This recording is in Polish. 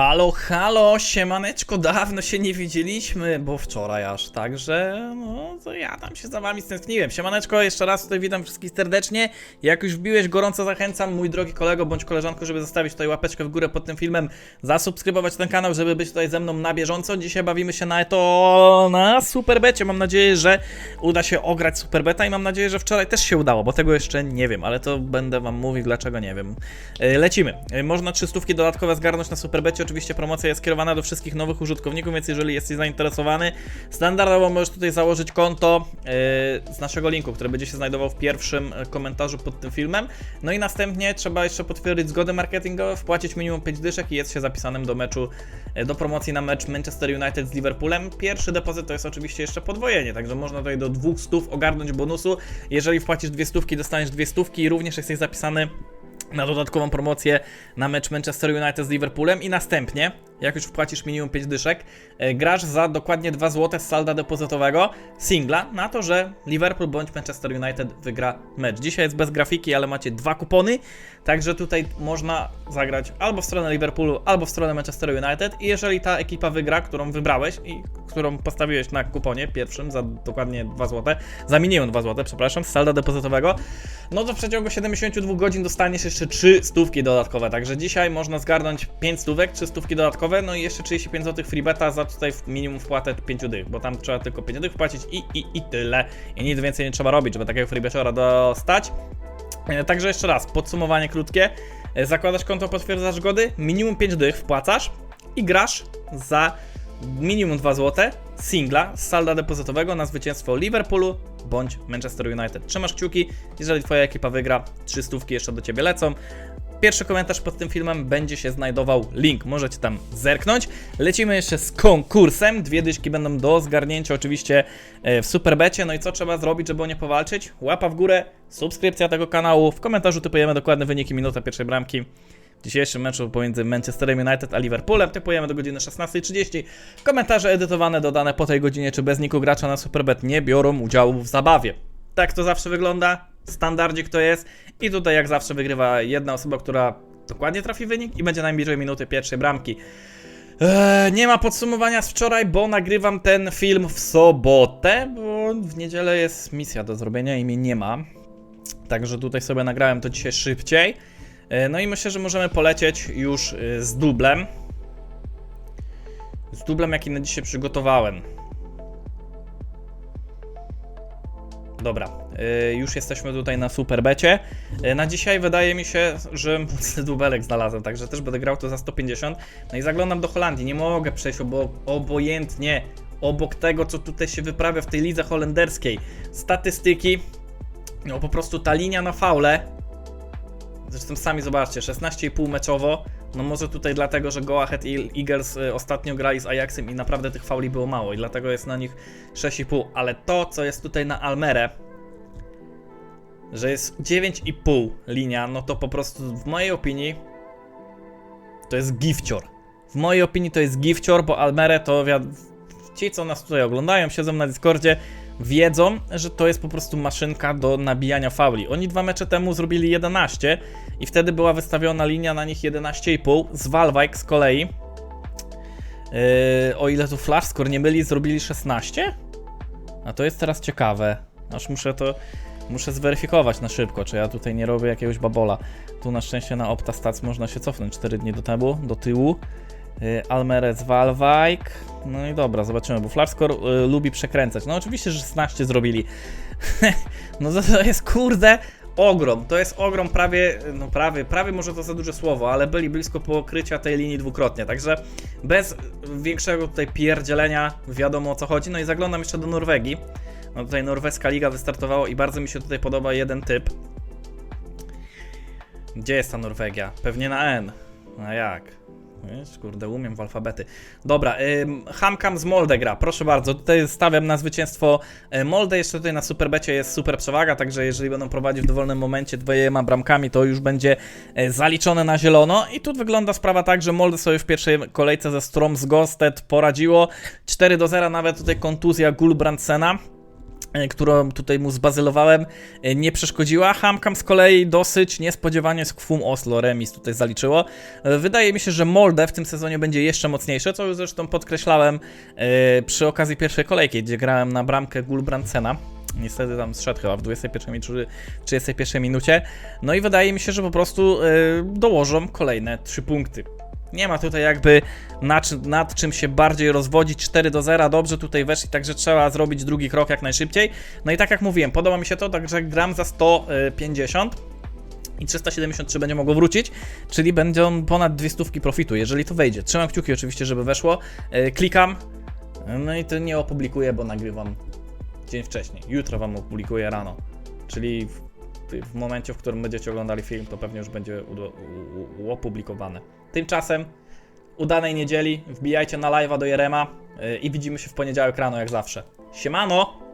Halo, halo, siemaneczko, dawno się nie widzieliśmy, bo wczoraj aż, także no to ja tam się za wami stęskniłem. Siemaneczko, jeszcze raz tutaj witam wszystkich serdecznie. Jak już wbiłeś, gorąco zachęcam, mój drogi kolego bądź koleżanko, żeby zostawić tutaj łapeczkę w górę pod tym filmem, zasubskrybować ten kanał, żeby być tutaj ze mną na bieżąco. Dzisiaj bawimy się na to na Superbecie. Mam nadzieję, że uda się ograć Superbeta i mam nadzieję, że wczoraj też się udało, bo tego jeszcze nie wiem, ale to będę wam mówił, dlaczego nie wiem. E, Lecimy. E, Można 300 dodatkowe zgarnąć na Superbecie. Oczywiście promocja jest skierowana do wszystkich nowych użytkowników, więc jeżeli jesteś zainteresowany, standardowo możesz tutaj założyć konto e, z naszego linku, który będzie się znajdował w pierwszym e, komentarzu pod tym filmem. No i następnie trzeba jeszcze potwierdzić zgody marketingowe, wpłacić minimum 5 dyszek i jest się zapisanym do meczu, e, do promocji na mecz Manchester United z Liverpoolem. Pierwszy depozyt to jest oczywiście jeszcze podwojenie, także można tutaj do 200 ogarnąć bonusu. Jeżeli wpłacisz dwie stówki, dostaniesz dwie stówki i również jesteś zapisany na dodatkową promocję na mecz Manchester United z Liverpoolem i następnie, jak już wpłacisz minimum 5 dyszek, e, grasz za dokładnie 2 zł z salda depozytowego singla na to, że Liverpool bądź Manchester United wygra mecz. Dzisiaj jest bez grafiki, ale macie dwa kupony, także tutaj można zagrać albo w stronę Liverpoolu, albo w stronę Manchester United i jeżeli ta ekipa wygra, którą wybrałeś i którą postawiłeś na kuponie pierwszym za dokładnie 2 zł, za minimum 2 zł, przepraszam, z salda depozytowego, no to w przeciągu 72 godzin dostaniesz jeszcze 3 stówki dodatkowe. Także dzisiaj można zgarnąć 5 stówek, 3 stówki dodatkowe, no i jeszcze 35 zł freebeta za tutaj minimum wpłatę 5 dych, bo tam trzeba tylko 5 dych wpłacić i, i, i tyle. I nic więcej nie trzeba robić, żeby takiego freebetiora dostać. E, Także jeszcze raz, podsumowanie krótkie. E, Zakładasz konto, potwierdzasz zgody, minimum 5 dych wpłacasz i grasz za minimum 2 zł singla z salda depozytowego na zwycięstwo Liverpoolu bądź Manchester United. Trzymasz kciuki, jeżeli twoja ekipa wygra, 3 stówki jeszcze do ciebie lecą. Pierwszy komentarz pod tym filmem będzie się znajdował link, możecie tam zerknąć. Lecimy jeszcze z konkursem, dwie dyszki będą do zgarnięcia oczywiście e, w Superbecie. No i co trzeba zrobić, żeby o nie powalczyć? Łapa w górę, subskrypcja tego kanału, w komentarzu typujemy dokładne wyniki, minuta pierwszej bramki. W dzisiejszym meczu pomiędzy Manchesterem United a Liverpoolem typujemy do godziny 16.30. Komentarze edytowane dodane po tej godzinie czy bez niku gracza na Superbet nie biorą udziału w zabawie. Tak to zawsze wygląda, w standardzie kto jest i tutaj jak zawsze wygrywa jedna osoba, która dokładnie trafi wynik i będzie najbliżej minuty pierwszej bramki. Eee, nie ma podsumowania z wczoraj, bo nagrywam ten film w sobotę, bo w niedzielę jest misja do zrobienia i mnie nie ma. Także tutaj sobie nagrałem to dzisiaj szybciej. E, No i myślę, że możemy polecieć już y, z dublem. Z dublem, jaki na dzisiaj przygotowałem. Dobra, już jesteśmy tutaj na Superbecie. Y, Na dzisiaj wydaje mi się, że mocny dubelek znalazłem, także też będę grał to za 150. No i zaglądam do Holandii, nie mogę przejść obo obojętnie obok tego, co tutaj się wyprawia w tej lidze holenderskiej. Statystyki, no po prostu ta linia na faule Zresztą sami zobaczcie, 16,5 meczowo. No może tutaj dlatego, że Go Ahead i Eagles y, ostatnio grali z Ajaxem i naprawdę tych fauli było mało i dlatego jest na nich 6,5. Ale to, co jest tutaj na Almerę, że jest 9,5 linia, no to po prostu w mojej opinii to jest gifcior. W mojej opinii to jest gifcior, bo Almerę to ci, co nas tutaj oglądają, siedzą na Discordzie, wiedzą, że to jest po prostu maszynka do nabijania fauli. Oni dwa mecze temu zrobili 11 i wtedy była wystawiona linia na nich 11,5. Z Valvike z kolei, yy, o ile tu Flash score nie byli, zrobili 16? A to jest teraz ciekawe. Aż muszę to, muszę zweryfikować na szybko, czy ja tutaj nie robię jakiegoś babola. Tu na szczęście na Opta Stats można się cofnąć 4 dni do temu, do tyłu. Yy, Almerez Valvike. No i dobra, zobaczymy, bo Flarscore y, lubi przekręcać. No oczywiście, że 16 zrobili. no to, to jest kurde ogrom. To jest ogrom prawie, no prawie, prawie może to za duże słowo, ale byli blisko pokrycia tej linii dwukrotnie. Także bez większego tutaj pierdzielenia wiadomo o co chodzi. No i zaglądam jeszcze do Norwegii. No tutaj norweska liga wystartowała i bardzo mi się tutaj podoba jeden typ. Gdzie jest ta Norwegia? Pewnie na N. A jak? Wiesz, kurde, umiem w alfabety. Dobra, ym, Hamkam z Molde gra, proszę bardzo. Tutaj stawiam na zwycięstwo e, Molde. Jeszcze tutaj na Superbecie jest super przewaga, także jeżeli będą prowadzić w dowolnym momencie dwiema bramkami, to już będzie e, zaliczone na zielono. I tu wygląda sprawa tak, że Molde sobie w pierwszej kolejce ze Strom z Gosted poradziło. 4 do 0, nawet tutaj kontuzja Gulbrandsena. E, którą tutaj mu zbazylowałem, e, nie przeszkodziła. Hamkam z kolei dosyć niespodziewanie z Kwum Oslo remis tutaj zaliczyło. E, Wydaje mi się, że Molde w tym sezonie będzie jeszcze mocniejsze, co już zresztą podkreślałem przy okazji pierwszej kolejki, gdzie grałem na bramkę Gulbrandsena. Niestety tam zszedł chyba w 21 mi- czy 31 minucie. No i wydaje mi się, że po prostu dołożą kolejne 3 punkty. Nie ma tutaj jakby nad, nad czym się bardziej rozwodzić. 4 do 0, dobrze tutaj weszli, także trzeba zrobić drugi krok jak najszybciej. No i tak jak mówiłem, podoba mi się to, także gram za 150 i 373 będzie mogło wrócić, czyli będą ponad dwie stówki profitu, jeżeli to wejdzie. Trzymam kciuki oczywiście, żeby weszło. E, Klikam, no i to nie opublikuję, bo nagrywam dzień wcześniej. Jutro wam opublikuję rano, czyli w, momencie, w którym będziecie oglądali film, to pewnie już będzie opublikowane. Tymczasem udanej niedzieli, wbijajcie na live'a do Jerema yy, i widzimy się w poniedziałek rano jak zawsze. Siemano!